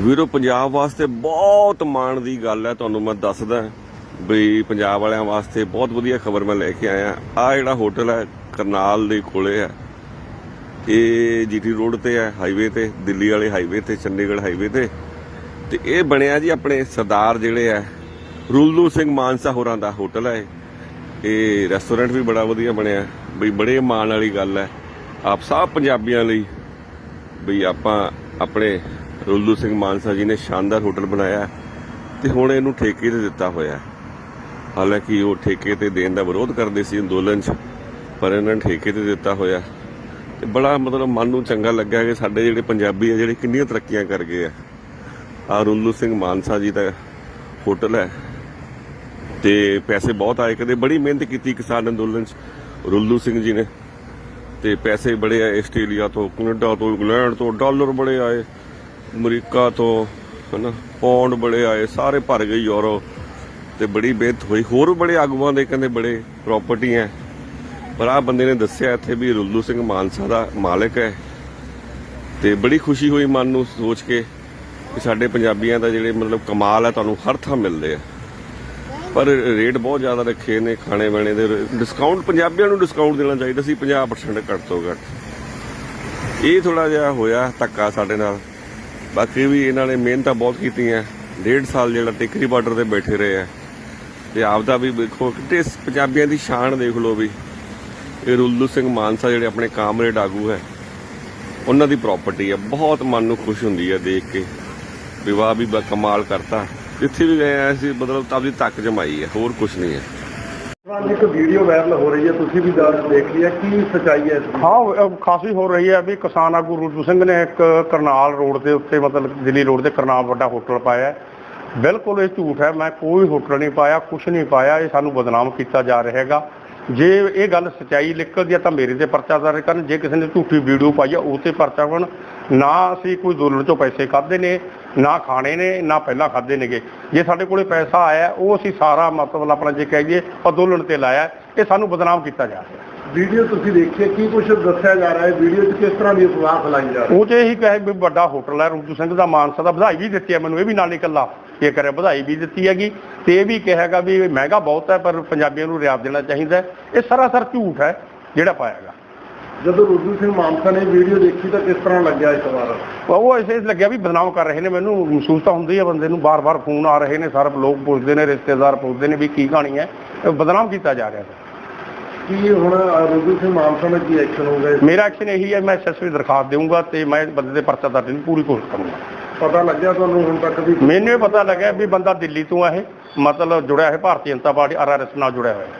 ਵੀਰੋ, ਪੰਜਾਬ ਵਾਸਤੇ ਬਹੁਤ ਮਾਣ ਦੀ ਗੱਲ ਹੈ, ਤੁਹਾਨੂੰ ਮੈਂ ਦੱਸਦਾ ਵੀ ਪੰਜਾਬ ਵਾਲਿਆਂ ਵਾਸਤੇ ਬਹੁਤ ਵਧੀਆ ਖਬਰ ਮੈਂ ਲੈ ਕੇ ਆਇਆ। ਆ ਜਿਹੜਾ ਹੋਟਲ ਹੈ, ਕਰਨਾਲ ਦੇ ਕੋਲੇ ਹੈ। ਇਹ ਜੀਟੀ ਰੋਡ ਤੇ ਹੈ, ਹਾਈਵੇ ਤੇ, ਦਿੱਲੀ ਵਾਲੇ ਹਾਈਵੇ ਤੇ, ਚੰਡੀਗੜ੍ਹ ਹਾਈਵੇ ਤੇ। ਤੇ ਇਹ ਬਣਿਆ ਜੀ ਆਪਣੇ ਸਰਦਾਰ ਜਿਹੜੇ ਹੈ ਰੁਲਦੂ ਸਿੰਘ ਮਾਨਸਾ ਹੋਰਾਂ ਦਾ ਹੋਟਲ ਹੈ। ਇਹ ਰੈਸਟੋਰੈਂਟ ਵੀ ਬੜਾ ਵਧੀਆ ਬਣਿਆ। ਬਈ ਬੜੇ ਮਾਣ ਵਾਲੀ ਗੱਲ ਹੈ। ਆਪ ਸਭ ਪੰਜਾਬੀਆਂ ਲਈ ਬਈ ਆਪਾਂ ਆਪਣੇ ਰੁੱਲੂ ਸਿੰਘ ਮਾਨਸਾ ਜੀ ਨੇ ਸ਼ਾਨਦਾਰ ਹੋਟਲ ਬਣਾਇਆ ਤੇ ਹੁਣ ਇਹਨੂੰ ਠੇਕੇ ਤੇ ਦਿੱਤਾ ਹੋਇਆ ਹੈ। ਹਾਲਾਂਕਿ ਉਹ ਠੇਕੇ ਤੇ ਦੇਣ ਦਾ ਵਿਰੋਧ ਕਰਦੇ ਸੀ ਅੰਦੋਲਨ 'ਚ, ਪਰ ਇਹਨਾਂ ਨੇ ਠੇਕੇ ਤੇ ਦਿੱਤਾ ਹੋਇਆ। ਤੇ ਬੜਾ ਮਤਲਬ ਮਨ ਨੂੰ ਚੰਗਾ ਲੱਗਾ ਕਿ ਸਾਡੇ ਜਿਹੜੇ ਪੰਜਾਬੀ ਆ, ਜਿਹੜੇ ਕਿੰਨੀਆਂ ਤਰੱਕੀਆਂ ਕਰ ਗਏ ਆ। ਆ ਰੁੱਲੂ ਸਿੰਘ ਮਾਨਸਾ ਜੀ ਦਾ ਹੋਟਲ ਹੈ ਤੇ ਪੈਸੇ ਬਹੁਤ ਆਏ, ਕਦੇ ਬੜੀ ਮਿਹਨਤ ਕੀਤੀ ਕਿਸਾਨ ਅੰਦੋਲਨ 'ਚ ਰੁੱਲੂ ਸਿੰਘ ਜੀ ਨੇ। ਤੇ ਪੈਸੇ ਬੜੇ ਆਏ ਆਸਟ੍ਰੇਲੀਆ ਤੋਂ, ਕੈਨੇਡਾ ਤੋਂ, ਇੰਗਲੈਂਡ ਤੋਂ, ਡਾਲਰ ਬੜੇ ਆਏ। ਅਮਰੀਕਾ ਤੋਂ, ਹਨਾ, ਪੌਂਡ ਬੜੇ ਆਏ, ਸਾਰੇ ਭਰ ਗਏ ਯੂਰੋ, ਤੇ ਬੜੀ ਮਿਹਨਤ ਹੋਈ। ਹੋਰ ਬੜੇ ਆਗੂਆਂ ਦੇ ਕਹਿੰਦੇ ਬੜੇ ਪ੍ਰਾਪਰਟੀ ਹੈ ਪਰ ਆ ਬੰਦੇ ਨੇ ਦੱਸਿਆ ਇੱਥੇ ਵੀ ਰੁੱਲੂ ਸਿੰਘ ਮਾਨਸਾ ਦਾ ਮਾਲਕ ਹੈ ਤੇ ਬੜੀ ਖੁਸ਼ੀ ਹੋਈ ਮਨ ਨੂੰ ਸੋਚ ਕੇ ਕਿ ਸਾਡੇ ਪੰਜਾਬੀਆਂ ਦਾ ਜਿਹੜੇ ਮਤਲਬ ਕਮਾਲ ਹੈ ਤੁਹਾਨੂੰ ਹਰ ਥਾਂ ਮਿਲਦੇ ਆ ਪਰ ਰੇਟ ਬਹੁਤ ਜ਼ਿਆਦਾ ਰੱਖੇ ਨੇ ਖਾਣੇ ਬਾਣੇ ਦੇ। ਡਿਸਕਾਊਂਟ ਪੰਜਾਬੀਆਂ ਨੂੰ ਡਿਸਕਾਊਂਟ ਦੇਣਾ ਚਾਹੀਦਾ ਸੀ 50% ਘੱਟ ਤੋਂ ਘੱਟ। ਇਹ ਥੋੜਾ ਜਿਹਾ ਹੋਇਆ ਧੱਕਾ ਸਾਡੇ ਨਾਲ। ਬਾਕੀ ਵੀ ਇਹਨਾਂ ਨੇ ਮਿਹਨਤਾਂ ਬਹੁਤ ਕੀਤੀਆਂ। ਡੇਢ ਸਾਲ ਜਿਹੜਾ ਟਿਕਰੀ ਬਾਰਡਰ ਤੇ ਬੈਠੇ ਰਹੇ ਆ। ਤੇ ਆਪਦਾ ਵੀ ਵੇਖੋ, ਕਿਤੇ ਪੰਜਾਬੀਆਂ ਦੀ ਸ਼ਾਨ ਦੇਖ ਲਓ ਵੀ। ਇਹ ਰੁੱਲੂ ਸਿੰਘ ਮਾਨਸਾ ਜਿਹੜੇ ਆਪਣੇ ਕਾਮਰੇਡ ਆਗੂ ਹੈ, ਉਹਨਾਂ ਦੀ ਪ੍ਰਾਪਰਟੀ ਹੈ ਬਹੁਤ ਮਨ ਨੂੰ ਖੁਸ਼ ਹੁੰਦੀ ਹੈ ਦੇਖ ਕੇ। ਵਿਵਾਹ ਵੀ ਬਾ ਕਮਾਲ ਕਰਤਾ। ਜਿੱਥੇ ਵੀ ਗਏ ਆ ਅਸੀਂ, ਮਤਲਬ ਤਾਂ ਆਪਦੀ ਤੱਕ ਜਮਾਈ ਹੈ ਹੋਰ ਕੁਝ ਨਹੀਂ ਹੈ ਇੱਕ ਵੀਡੀਓ ਵਾਇਰਲ ਹੋ ਰਹੀ ਹੈ, ਤੁਸੀਂ ਵੀ ਜਾ- ਦੇਖ ਲਈ ਕੀ ਸਚਾਈ ਹੈ ਇਸ ਦੀ? ਹਾਂ, ਅਹ ਖਾਸੀ ਹੋ ਰਹੀ ਹੈ ਵੀ ਕਿਸਾਨ ਆਗੂ ਰੂਜੂ ਸਿੰਘ ਨੇ ਇੱਕ ਕਰਨਾਲ ਰੋਡ ਦੇ ਉੱਤੇ, ਮਤਲਬ ਦਿੱਲੀ ਰੋਡ ਤੇ ਕਰਨਾਲ ਵੱਡਾ ਹੋਟਲ ਪਾਇਆ ਹੈ। ਬਿਲਕੁਲ ਇਹ ਝੂਠ ਹੈ, ਮੈਂ ਕੋਈ ਹੋਟਲ ਨਹੀਂ ਪਾਇਆ ਕੁਝ ਨਹੀਂ ਪਾਇਆ, ਇਹ ਸਾਨੂੰ ਬਦਨਾਮ ਕੀਤਾ ਜਾ ਰਿਹਾ ਹੈਗਾ। ਜੇ ਇਹ ਗੱਲ ਸਚਾਈ ਨਿਕਲਦੀ ਹੈ ਤਾਂ ਮੇਰੇ ਤੇ ਪਰਚਾ ਦਰਜ ਕਰਨ, ਜੇ ਕਿਸੇ ਨੇ ਝੂਠੀ ਵੀਡੀਓ ਪਾਈ ਹੈ, ਉਹ ਤੇ ਪਰਚਾ ਕਰਨ ਨਾ ਅਸੀਂ ਕੋਈ ਦੋਲਣ ਚੋਂ ਪੈਸੇ ਖਾਦੇ ਨੇ ਨਾ ਖਾਣੇ ਨੇ ਨਾ ਪਹਿਲਾਂ ਖਾਦੇ ਨੇਗੇ। ਜੇ ਸਾਡੇ ਕੋਲੇ ਪੈਸਾ ਆਇਆ ਉਹ ਅਸੀਂ ਸਾਰਾ ਮਤਲਬ ਆਪਣਾ ਜੇ ਕਹੀਏ ਅੰਦੋਲਨ ਤੇ ਲਾਇਆ। ਇਹ ਸਾਨੂੰ ਬਦਨਾਮ ਕੀਤਾ ਜਾ ਰਿਹਾ। ਵੀਡੀਓ ਤੁਸੀਂ ਦੇਖੀ ਹੈ ਕੀ ਕੁਝ ਦੱਸਿਆ ਜਾ ਰਿਹਾ ਹੈ? ਵੀਡੀਓ 'ਚ ਕਿਸ ਤਰ੍ਹਾਂ ਦੀ ਅਫਵਾਹ ਫੈਲਾਈ ਜਾ ਰਹੀ ਹੈ? ਉਹ ਤੇ ਇਹੀ ਕਹੇ ਵੀ ਵੱਡਾ ਹੋਟਲ ਹੈ ਰੂਜੂ ਸਿੰਘ ਦਾ ਮਾਨਸਾ ਦਾ ਵਧਾਈ ਵੀ ਦਿੱਤੀ ਹੈ ਮੈਨੂੰ ਇਹ ਵੀ ਨਾਲ ਨਿਕਲਦਾ ਇਹ ਕਰਿਆ ਵਧਾਈ ਵੀ ਦਿੱਤੀ ਹੈਗੀ। ਤੇ ਇਹ ਵੀ ਕਿਹਾਗਾ ਵੀ ਮਹਿੰਗਾ ਬਹੁਤ ਹੈ ਪਰ ਪੰਜਾਬੀਆਂ ਨੂੰ ਰਿਆਤ ਦੇਣਾ ਚਾਹੀਦਾ। ਇਹ ਸਰਾਸਰ ਝੂਠ ਹੈ ਜਿਹੜਾ ਪਾਇਆਗਾ ਜਦੋਂ ਰੁੱਜੂ ਸਿੰਘ ਮਾਨਸਾ ਨੇ ਵੀਡੀਓ ਦੇਖੀ ਤਾਂ ਕਿਸ ਤਰ੍ਹਾਂ ਲੱਗਿਆ ਇਸ ਵਾਰ? ਉਹ ਐਸੇ ਲੱਗਿਆ ਵੀ ਬਦਨਾਮ ਕਰ ਰਹੇ ਨੇ ਮੈਨੂੰ ਮਹਿਸੂਸ ਤਾਂ ਹੁੰਦੀ ਹੈ ਬੰਦੇ ਨੂੰ ਬਾਰ-ਬਾਰ ਫੋਨ ਆ ਰਹੇ ਨੇ ਸਾਰੇ ਲੋਕ ਪੁੱਛਦੇ ਨੇ ਰਿਸ਼ਤੇਦਾਰ ਪੁੱਛਦੇ ਨੇ ਵੀ ਕੀ ਕਹਾਣੀ ਹੈ ਬਦਨਾਮ ਕੀਤਾ ਜਾ ਰਿਹਾ ਹੈ। ਕੀ ਹੁਣ ਰੁੱਜੂ ਸਿੰਘ ਮਾਨਸਾ ਦਾ ਕੀ ਐਕਸ਼ਨ ਹੋਊਗਾ ਮੇਰਾ ਐਕਸ਼ਨ ਇਹੀ ਹੈ ਮੈਂ ਐਸਐਸਪੀ ਦਰਖਾਸਤ ਦੇਵਾਂਗਾ ਤੇ ਮੈਂ ਬੰਦੇ ਦੇ ਪਰਚਾ ਦਰਜ ਦੀ ਪੂਰੀ ਕੋਸ਼ਿਸ਼ ਕਰੂੰਗਾ। ਪਤਾ ਲੱਗਿਆ ਤੁਹਾਨੂੰ ਹੁਣ ਤੱਕ ਵੀ? ਮੈਨੂੰ ਇਹ ਪਤਾ ਲੱਗਿਆ ਵੀ ਬੰਦਾ ਦਿੱਲੀ ਤੋਂ ਆ ਇਹ ਮਤਲਬ ਜੁੜਿਆ ਹੈ ਭਾਰਤੀ ਜਨਤਾ ਪਾਰਟੀ ਆਰਆਰਐਸ ਨਾਲ ਜੁੜਿਆ ਹੋਇਆ। ਹੈ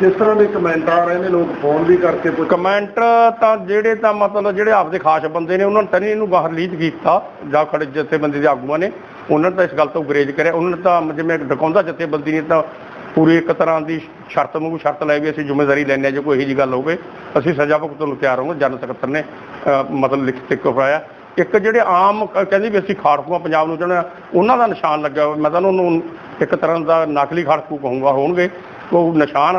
ਕਿਸ ਤਰ੍ਹਾਂ ਦੇ ਕਮੈਂਟ ਆ ਰਹੇ ਨੇ, ਲੋਕ ਫੋਨ ਵੀ ਕਰਕੇ ਪੁੱਛ ਕਮੈਂਟ ਤਾਂ ਜਿਹੜੇ ਤਾਂ ਮਤਲਬ ਜਿਹੜੇ ਆਪਦੇ ਖਾਸ ਬੰਦੇ ਨੇ, ਉਹਨਾਂ ਨੇ ਤਾਂ ਨਹੀਂ ਇਹਨੂੰ ਬਾਹਰ ਲੀਡ ਕੀਤਾ, ਜਾਂ ਖੜੇ ਜਥੇਬੰਦੀ ਦੇ ਆਗੂਆਂ ਨੇ। ਉਹਨਾਂ ਨੇ ਤਾਂ ਇਸ ਗੱਲ ਤੋਂ ਗਰੇਜ ਕਰਿਆ। ਉਹਨਾਂ ਨੇ ਤਾਂ ਜਿਵੇਂ ਡਕਾਉਂਦਾ ਜਥੇਬੰਦੀ ਨੇ ਤਾਂ ਪੂਰੀ ਇੱਕ ਤਰ੍ਹਾਂ ਦੀ ਸ਼ਰਤ ਨੂੰ ਸ਼ਰਤ ਲੈ ਵੀ ਅਸੀਂ ਜ਼ਿੰਮੇਵਾਰੀ ਲੈਂਦੇ ਹਾਂ, ਜੇ ਕੋਈ ਇਹੋ ਜਿਹੀ ਗੱਲ ਹੋਵੇ, ਅਸੀਂ ਸਜ਼ਾ ਭੁਗਤਣ ਨੂੰ ਤਿਆਰ ਹੋਵਾਂਗੇ। ਜਨਰਲ ਸਕੱਤਰ ਨੇ ਮਤਲਬ ਲਿਖਤ ਤੇ ਕਰਾਇਆ ਇੱਕ ਜਿਹੜੇ ਆਮ ਕ- ਕਹਿੰਦੇ ਵੀ ਅਸੀਂ ਖਾੜਕੂਆਂ ਪੰਜਾਬ ਨੂੰ ਚਾਹੁੰਦੇ ਹਾਂ ਉਹਨਾਂ ਦਾ ਨਿਸ਼ਾਨ ਲੱਗਿਆ ਹੋਇਆ। ਮੈਂ ਤਾਂ ਉਹਨੂੰ ਇੱਕ ਤਰ੍ਹਾਂ ਦਾ ਨਕਲੀ ਖਾੜਕੂ ਕਹੂੰਗਾ, ਹੋਣਗੇ। ਉਹ ਨਿਸ਼ਾਨ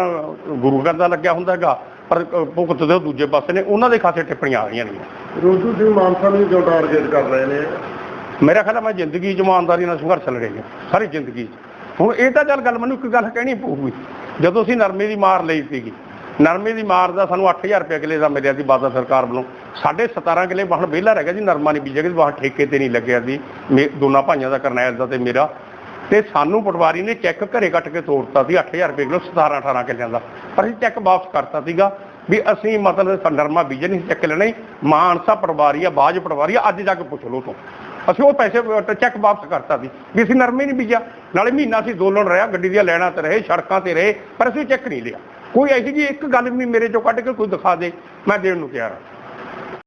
ਗੁਰੂ ਘਰ ਦਾ ਲੱਗਿਆ ਹੁੰਦਾ ਹੈਗਾ ਪਰ ਭੁਗਤ ਦੇ ਦੂਜੇ ਪਾਸੇ ਨੇ ਉਹਨਾਂ ਦੇ ਖਾਸੇ ਟਿੱਪਣੀਆਂ ਆ ਰਹੀਆਂ ਨੇ। ਰੁੱਜੂ ਸਿੰਘ ਮਾਨਸਾ ਨੂੰ ਕਿਉਂ ਟਾਰਗੇਟ ਕਰ ਰਹੇ ਨੇ। ਮੇਰਾ ਖਿਆਲ ਮੈਂ ਜ਼ਿੰਦਗੀ 'ਚ ਇਮਾਨਦਾਰੀ ਨਾਲ ਸੰਘਰਸ਼ ਲੜੇ ਹਾਂ ਸਾਰੀ ਜ਼ਿੰਦਗੀ ਹੁਣ ਇਹ ਤਾਂ ਚੱਲ ਗੱਲ ਮੈਨੂੰ ਇੱਕ ਗੱਲ ਕਹਿਣੀ ਪਊਗੀ ਜਦੋਂ ਅਸੀਂ ਨਰਮੇ ਦੀ ਮਾਰ ਲਈ ਸੀਗੀ ਨਰਮੇ ਦੀ ਮਾਰ ਦਾ ਸਾਨੂੰ 8000 ਰੁਪਏ ਕਿਲੇ ਦਾ ਮਿਲਿਆ ਸੀ ਬਾਦਲ ਸਰਕਾਰ ਵੱਲੋਂ। ਸਾਡੇ 17 ਕਿਲੇ ਬਾਹਰ ਵਿਹਲਾ ਰਹਿ ਗਿਆ ਜੀ ਨਰਮਾ ਨਹੀਂ ਬੀਜਿਆ ਕਿ ਬਾਹਰ ਠੇਕੇ ਤੇ ਨਹੀਂ ਲੱਗਿਆ ਸੀ। ਦੋਨਾਂ ਭਾਈਆਂ ਦਾ ਕਰਨੈਲ ਦਾ ਤੇ ਮੇਰਾ। ਤੇ ਸਾਨੂੰ ਪਟਵਾਰੀ ਨੇ ਚੈੱਕ ਘਰੇ ਕੱਟ ਕੇ ਤੋੜਤਾ ਸੀ 8000 ਰੁਪਏ ਕਿਲੋ 17 18 ਕਿੱਲਿਆਂ ਦਾ। ਪਰ ਅਸੀਂ ਚੈੱਕ ਵਾਪਸ ਕਰਤਾ ਸੀਗਾ ਵੀ ਅਸੀਂ ਮਤਲਬ ਨਰਮਾ ਬੀਜੇ ਨਹੀਂ ਚੈੱਕ ਲੈਣਾ, ਮਾਨਸਾ ਪਟਵਾਰੀ ਆ, ਬਾਜ ਪਟਵਾਰੀ ਆ, ਅੱਜ ਜਾ ਕੇ ਪੁੱਛ ਲਓ ਤੋਂ ਅਸੀਂ ਉਹ ਪੈਸੇ ਚੈੱਕ ਵਾਪਸ ਕਰਤਾ ਸੀ ਵੀ ਅਸੀਂ ਨਰਮੇ ਨਹੀਂ ਬੀਜਿਆ, ਨਾਲੇ ਮਹੀਨਾ ਅਸੀਂ ਦੋਲਣ ਰਿਹਾ, ਗੱਡੀ ਦੀਆਂ ਲੈਣਾ ਤੇ ਰਹੇ, ਸੜਕਾਂ ਤੇ ਰਹੇ, ਪਰ ਅਸੀਂ ਚੈੱਕ ਨਹੀਂ ਲਿਆ। ਕੋਈ ਐਸੀ ਜੀ ਇੱਕ ਗੱਲ ਵੀ ਮੇਰੇ ਚੋਂ ਕੱਢ ਕੇ ਕੋਈ ਦਿਖਾ ਦੇ, ਮੈਂ ਦੇਣ ਨੂੰ ਤਿਆਰ ਹਾਂ।